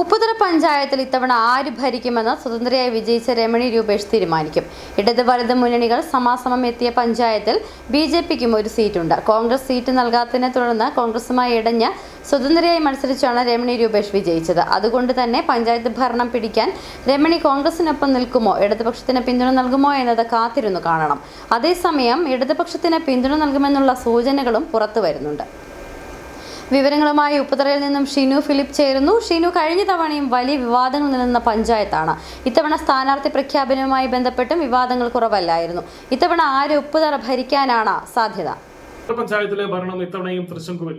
ഉപ്പുതറ പഞ്ചായത്തിൽ ഇത്തവണ ആര് ഭരിക്കുമെന്ന് സ്വതന്ത്രയായി വിജയിച്ച രമണി രൂപേഷ് തീരുമാനിക്കും. ഇടത് വലത് മുന്നണികൾ സമാസമം എത്തിയ പഞ്ചായത്തിൽ ബി ജെ പിക്കും ഒരു സീറ്റുണ്ട്. കോൺഗ്രസ് സീറ്റ് നൽകാത്തതിനെ തുടർന്ന് കോൺഗ്രസുമായി ഇടഞ്ഞ് സ്വതന്ത്രയായി മത്സരിച്ചാണ് രമണി രൂപേഷ് വിജയിച്ചത്. അതുകൊണ്ട് തന്നെ പഞ്ചായത്ത് ഭരണം പിടിക്കാൻ രമണി കോൺഗ്രസിനൊപ്പം നിൽക്കുമോ? ഇടതുപക്ഷത്തിന് പിന്തുണ നൽകുമോ എന്നത് കാത്തിരുന്നു കാണണം. അതേസമയം ഇടതുപക്ഷത്തിന് പിന്തുണ നൽകുമെന്നുള്ള സൂചനകളും പുറത്തു വരുന്നുണ്ട്. വിവരങ്ങളുമായി ഉപ്പുതറയിൽ നിന്നും ഷിനു ഫിലിപ്പ് ചേരുന്നു. ഷിനു കഴിഞ്ഞ തവണയും വലിയ വിവാദങ്ങൾ നിലനിന്ന പഞ്ചായത്താണ്. ഇത്തവണ സ്ഥാനാർത്ഥി പ്രഖ്യാപനവുമായി ബന്ധപ്പെട്ടും വിവാദങ്ങൾ കുറവല്ലായിരുന്നു. ഇത്തവണ ആര് ഉപ്പുതറ ഭരിക്കാനാണ് സാധ്യത? പഞ്ചായത്തിലെ ഭരണം ഇത്തവണയും തൃശങ്കുവിൽ.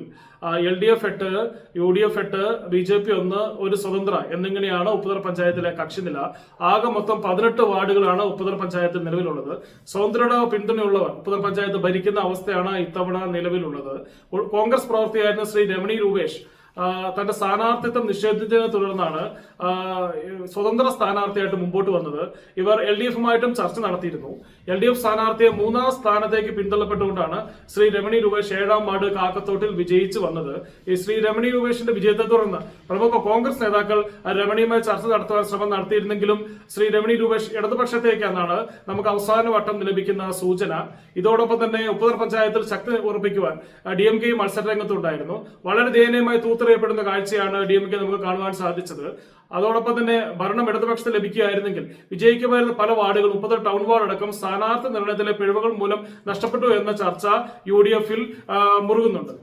എൽ ഡി എഫ് എട്ട് യു ഡി എഫ് എട്ട് ബി ജെ പി ഒന്ന് ഒരു സ്വതന്ത്ര എന്നിങ്ങനെയാണ് ഉപ്പുതറ പഞ്ചായത്തിലെ കക്ഷിനില. ആകെ മൊത്തം പതിനെട്ട് വാർഡുകളാണ് ഉപ്പുതറ പഞ്ചായത്തിൽ നിലവിലുള്ളത്. സ്വതന്ത്രയുടെ പിന്തുണയുള്ളവർ ഉപ്പുതറ പഞ്ചായത്ത് ഭരിക്കുന്ന അവസ്ഥയാണ് ഇത്തവണ നിലവിലുള്ളത്. കോൺഗ്രസ് പ്രവർത്തിയായിരുന്ന ശ്രീ രമണി രൂപേഷ് തന്റെ സ്ഥാനാർത്ഥിത്വം നിഷേധിച്ചതിനെ തുടർന്നാണ് സ്വതന്ത്ര സ്ഥാനാർത്ഥിയായിട്ട് മുമ്പോട്ട് വന്നത്. ഇവർ എൽ ഡി എഫുമായിട്ടും ചർച്ച നടത്തിയിരുന്നു. എൽ ഡി എഫ് സ്ഥാനാർത്ഥിയെ മൂന്നാം സ്ഥാനത്തേക്ക് പിന്തള്ളപ്പെട്ടുകൊണ്ടാണ് ശ്രീ രമണി രൂപേഷ് ഏഴാം വാർഡ് കാക്കത്തോട്ടിൽ വിജയിച്ചു വന്നത്. ഈ ശ്രീ രമണി രൂപേഷിന്റെ വിജയത്തെ തുടർന്ന് പ്രമുഖ കോൺഗ്രസ് നേതാക്കൾ രമണിയുമായി ചർച്ച നടത്തുവാൻ ശ്രമം നടത്തിയിരുന്നെങ്കിലും ശ്രീ രമണി രൂപേഷ് ഇടതുപക്ഷത്തേക്കാണ് നമുക്ക് അവസാന വട്ടം ലഭിക്കുന്ന സൂചന. ഇതോടൊപ്പം തന്നെ ഉപ്പുതർ പഞ്ചായത്തിൽ ശക്തി ഉറപ്പിക്കുവാൻ ഡി എം കെ മത്സരരംഗത്തുണ്ടായിരുന്നു. വളരെ ദയനീയമായി തൂത്തെറിയപ്പെടുന്ന കാഴ്ചയാണ് ഡി എം കെ നമുക്ക് കാണുവാൻ സാധിച്ചത്. അതോടൊപ്പം തന്നെ ഭരണം ഇടതുപക്ഷത്ത് ലഭിക്കുകയായിരുന്നെങ്കിൽ വിജയിക്കുമായിരുന്ന പല വാർഡുകൾ മുപ്പത് ടൗൺ വാർഡ് അടക്കം സ്ഥാനാർത്ഥി നിർണയത്തിലെ പിഴവുകൾ മൂലം നഷ്ടപ്പെട്ടു എന്ന ചർച്ച യു ഡി എഫിൽ മുറുകുന്നുണ്ട്.